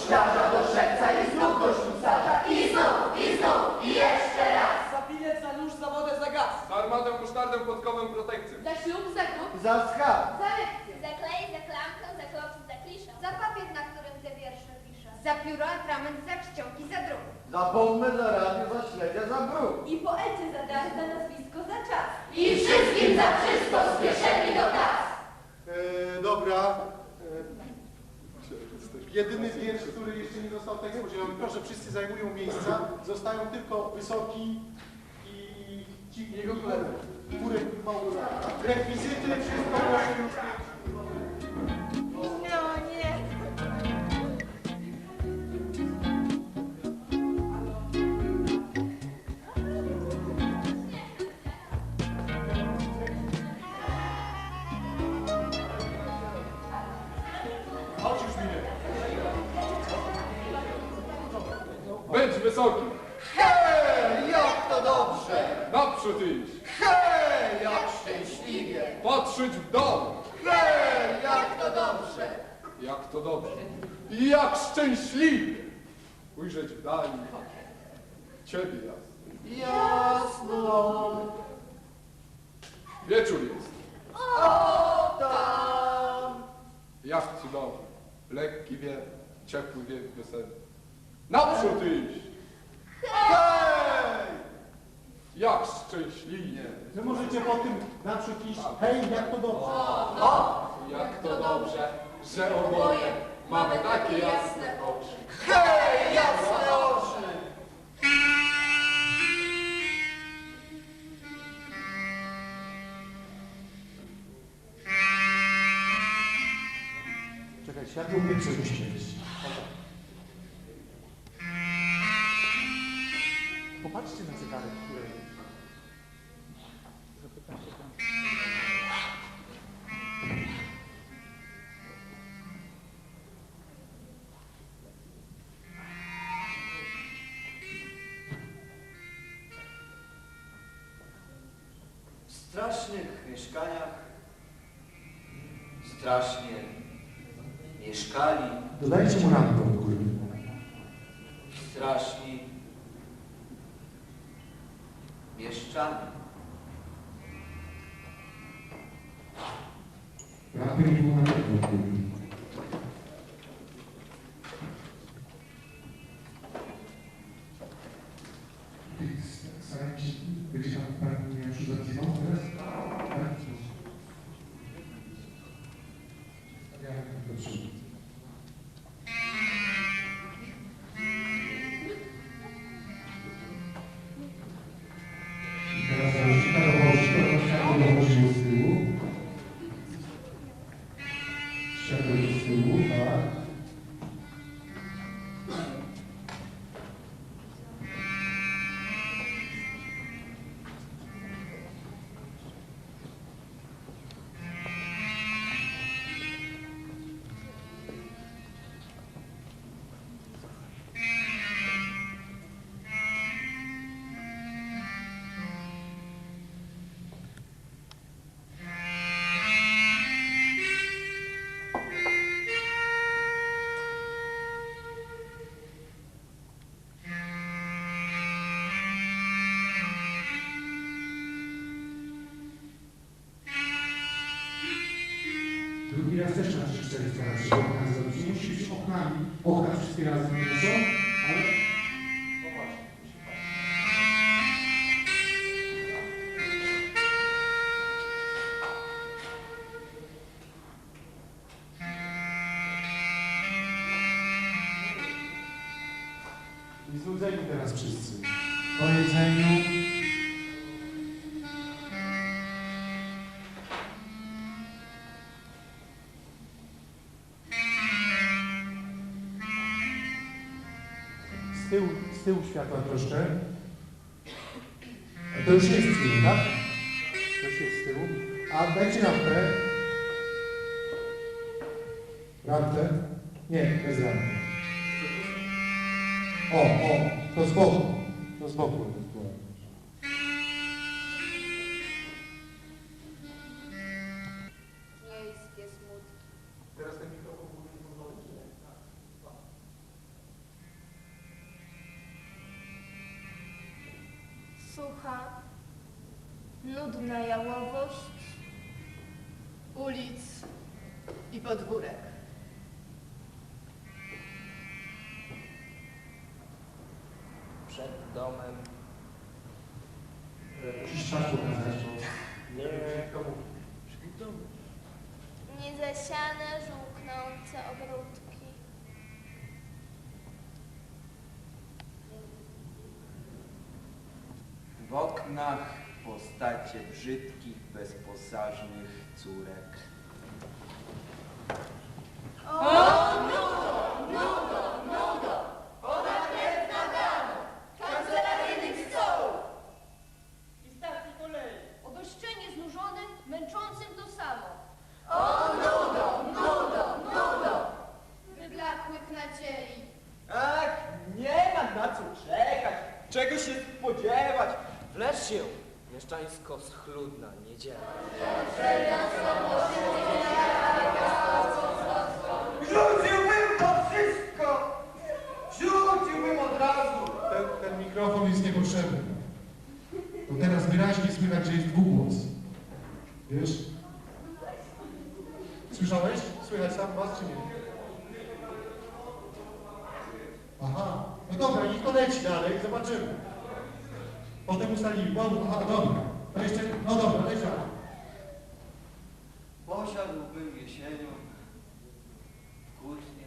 szklarza, do szewca i znów do ślusarza. I znów, i znów, i jeszcze raz. Za bilet, za nóż, za wodę, za gaz. Z armatą, musztardą, podkowem, protekcją Za ślub, za grób, Za schab. za lekcję. Za klej, za klamkę, za klopsy, za kliszę. Za papier, na którym te wiersze piszę. Za pióro, atrament, za czcionki, za druk. Za bombę, za radio, za śledzia, za bruk. I poecie za dar, za nazwisko, za czas. I wszystkim za wszystko z kieszeni do kas. E, dobra. Jedyny wiersz, który jeszcze nie został tekstem udzielony. Proszę, wszyscy zajmują miejsca. Zostają tylko Wysoki i ci jego koledzy. Kurek Małgorzata. Rekwizyty, wszystko proszę już. Być wysoki, Hej, jak to dobrze! naprzód iść Hej, jak szczęśliwie! Patrzeć w dom Hej, jak to dobrze! Jak to dobrze I jak szczęśliwie Ujrzeć w dali Ciebie jasny Jasno! Wieczór jest O tam! Jak cudowny Lekki wiatr, ciepły wiek wiosenny Naprzód iść Hej! Jak szczęśliwie Że możecie po tym naprzód iść. Hej, jak to dobrze. Jak to dobrze, że oboje mamy takie jasne oczy. Hej, jasne oczy! Czekaj, światło większe musi Popatrzcie na zegarek, który... Zapytajcie tam. W strasznych mieszkaniach strasznie mieszkali Dodajcie mu ramkę od góry. straszni mieszczanie. Nie było na teraz też trzeba trzy, cztery stara się być oknami, okna wszystkie razem nie muszą, ale... Znudzeni teraz wszyscy. Po jedzeniu. Z tyłu, z tyłu światła troszkę. A to już jest z tyłu, tak? To już jest z tyłu. A dajcie lampę. Lampę? Nie, bez lampy. O, o, to z boku. To z boku. Sucha, nudna jałowość, Ulic i podwórek. Przed domem Musisz twarz pokazać. Nie, to mówi. Niezasiane, żółknące ogródki. W oknach postacie brzydkich, bezposażnych córek. Mieszczańsko schludna niedziela. Rzuciłbym to wszystko! Rzuciłbym od razu! Ten, ten mikrofon jest niepotrzebny. To teraz wyraźnie słychać, że jest dwugłos. Wiesz? Słyszałeś? Słychać sam was, czy nie? Aha, no dobra, niech to leci dalej, zobaczymy. Potem ustalili, bo, aha, dobra. To jeszcze, no dobra, dalej. Posiadłbym jesienią kłótnie.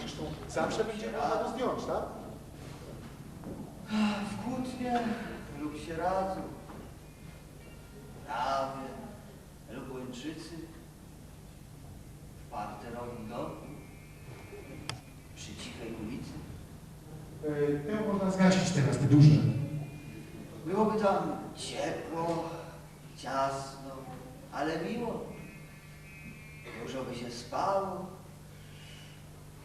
Zresztą zawsze będzie można to zdjąć, tak? W kłótnie lub sieradzu. Trawy lub łęczycy. W parterowym domu. Przy cichej ulicy. E, Tę można zgasić teraz, te duże. Byłoby tam ciepło, ciasno, ale miło. Dużo by się spało,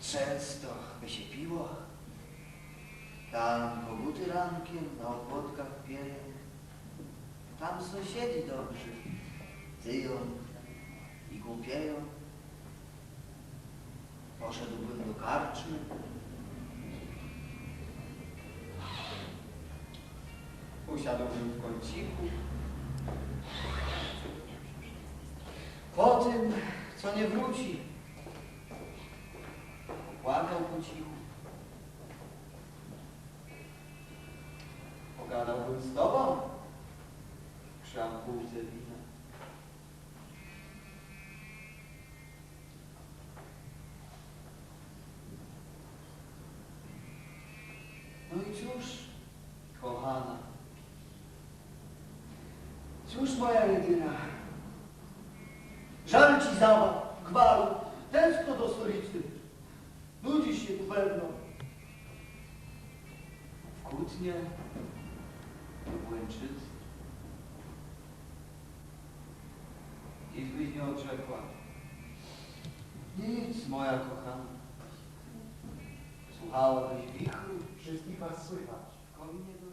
często by się piło. Tam koguty rankiem na opłotkach pieją. Tam sąsiedzi dobrzy tyją i głupieją. Poszedłbym do karczmy. Usiadłbym w kąciku. Po tym, co nie wróci, płakał po cichu. Pogadałbym z tobą ampułce wina. No i cóż, kochana, cóż moja jedyna, żal ci zabaw, gwaru, tęskno do stolicy, nudzisz się tu pewno. W kłótnie, w Łęczycy. Nic byś nie odrzekła. Nic, moja kochana. Słuchałabyś wichru Wszystkich was słychać. w kominie do.